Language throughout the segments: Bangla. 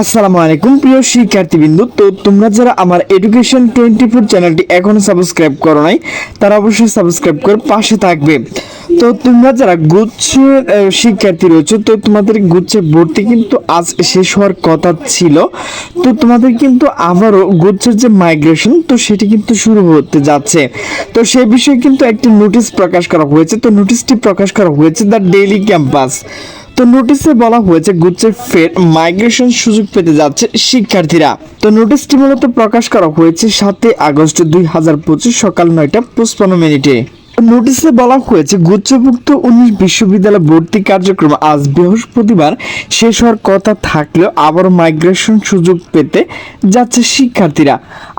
আসসালামু আলাইকুম, প্রিয় শিক্ষার্থীবৃন্দ। তো তোমরা যারা আমার এডুকেশন টোয়েন্টি ফোর চ্যানেলটি এখনও সাবস্ক্রাইব করো নাই, তারা অবশ্যই সাবস্ক্রাইব করে পাশে থাকবে। তো তোমরা যারা গুচ্ছের শিক্ষার্থী রয়েছে, তো তোমাদের গুচ্ছের ভর্তি কিন্তু আজ শেষ হওয়ার কথা ছিল। তো তোমাদের কিন্তু আবারও গুচ্ছের যে মাইগ্রেশন তো সেটি কিন্তু শুরু হতে যাচ্ছে। তো সেই বিষয়ে কিন্তু একটি নোটিশ প্রকাশ করা হয়েছে। তো নোটিশটি প্রকাশ করা হয়েছে দ্য ডেইলি ক্যাম্পাস তো নোটিশে বলা হয়েছে গুচ্ছের ফের মাইগ্রেশন সুযোগ পেতে যাচ্ছে শিক্ষার্থীরা। তো নোটিশটি মূলত প্রকাশ করা হয়েছে সাতই আগস্ট দুই হাজার পঁচিশ সকাল নয়টা পঁচপান্ন মিনিটে। নোটিশে বলা হয়েছে গুচ্ছভুক্ত উনিশ বিশ্ববিদ্যালয় ভর্তি কার্যক্রম আজ বৃহস্পতিবার শেষ হওয়ার কথা থাকলেও আবার মাইগ্রেশন সুযোগ পেতে যাচ্ছে শিক্ষার্থীরা।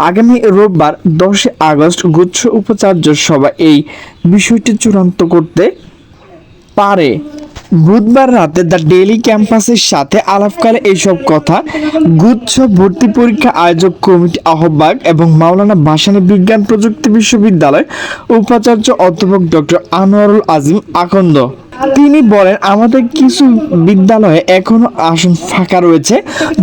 আগামী রোববার দশই আগস্ট গুচ্ছ উপাচার্য সভা এই বিষয়টি চূড়ান্ত করতে পারে। বুধবার রাতে দ্য ডেইলি ক্যাম্পাসের সাথে আলাপকালে এইসব কথা গুচ্ছ ভর্তি পরীক্ষা আয়োজক কমিটি আহ্বায়ক এবং মাওলানা ভাসানী বিজ্ঞান প্রযুক্তি বিশ্ববিদ্যালয় উপাচার্য অধ্যাপক ডক্টর আনোয়ারুল আজিম আকন্দ। তিনি বলেন, আমাদের কিছু বিদ্যালয়ে এখনও আসন ফাঁকা রয়েছে।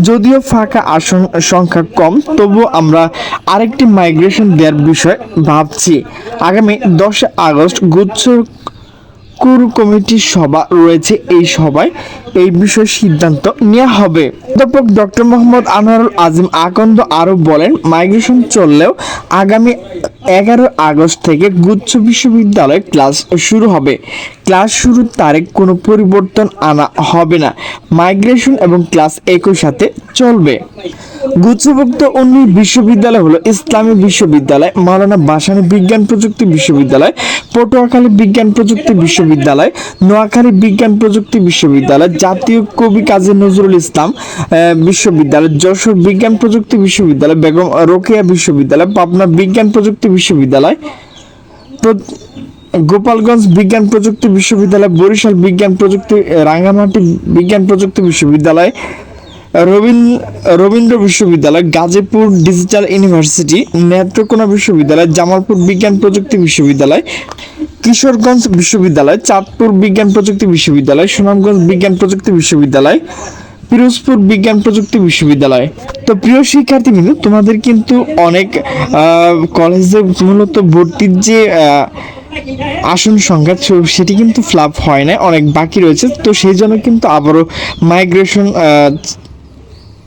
যদিও ফাঁকা আসন সংখ্যা কম, তবুও আমরা আরেকটি মাইগ্রেশন দেওয়ার বিষয় ভাবছি। আগামী দশ আগস্ট গুচ্ছ কোর কমিটির সভা রয়েছে, এই সভায় এই বিষয়ে সিদ্ধান্ত নেওয়া হবে। অধ্যাপক ডক্টর মোহাম্মদ আনোয়ারুল আজিম আকন্দ আরও বলেন, মাইগ্রেশন চললেও আগামী এগারো আগস্ট থেকে গুচ্ছ বিশ্ববিদ্যালয়ে ক্লাস শুরু হবে। ক্লাস শুরুর তারিখ কোনো পরিবর্তন আনা হবে না। মাইগ্রেশন এবং ক্লাস একই সাথে চলবে। গুচ্ছভুক্ত উনিশ বিশ্ববিদ্যালয় হলো ইসলামী বিশ্ববিদ্যালয়, মাওলানা ভাসানী বিজ্ঞান প্রযুক্তি বিশ্ববিদ্যালয়, পটুয়াখালী বিজ্ঞান প্রযুক্তি বিশ্ববিদ্যালয়, নোয়াখালী বিজ্ঞান প্রযুক্তি বিশ্ববিদ্যালয়, জাতীয় কবি কাজী নজরুল ইসলাম বিশ্ববিদ্যালয়, যশোর বিজ্ঞান প্রযুক্তি বিশ্ববিদ্যালয়, বেগম রোকেয়া বিশ্ববিদ্যালয়, পাবনা বিজ্ঞান প্রযুক্তি বিশ্ববিদ্যালয় গোপালগঞ্জ বিজ্ঞান প্রযুক্তি বিশ্ববিদ্যালয়, বরিশাল বিজ্ঞান প্রযুক্তি, রাঙ্গামাটি বিজ্ঞান প্রযুক্তি বিশ্ববিদ্যালয় রবীন্দ্র বিশ্ববিদ্যালয়, গাজীপুর ডিজিটাল ইউনিভার্সিটি নেত্রকোনা বিশ্ববিদ্যালয়, জামালপুর বিজ্ঞান প্রযুক্তি বিশ্ববিদ্যালয়, কিশোরগঞ্জ বিশ্ববিদ্যালয়, চাঁদপুর বিজ্ঞান প্রযুক্তি বিশ্ববিদ্যালয়, সুনামগঞ্জ বিজ্ঞান প্রযুক্তি বিশ্ববিদ্যালয়, পিরোজপুর বিজ্ঞান প্রযুক্তি বিশ্ববিদ্যালয়। তো প্রিয় শিক্ষার্থীবৃন্দ তোমাদের কিন্তু অনেক কলেজে মূলত ভর্তির যে আসন সংখ্যা সেটি কিন্তু ফ্লাপ হয় না অনেক বাকি রয়েছে। তো সেই জন্য কিন্তু আবারও মাইগ্রেশন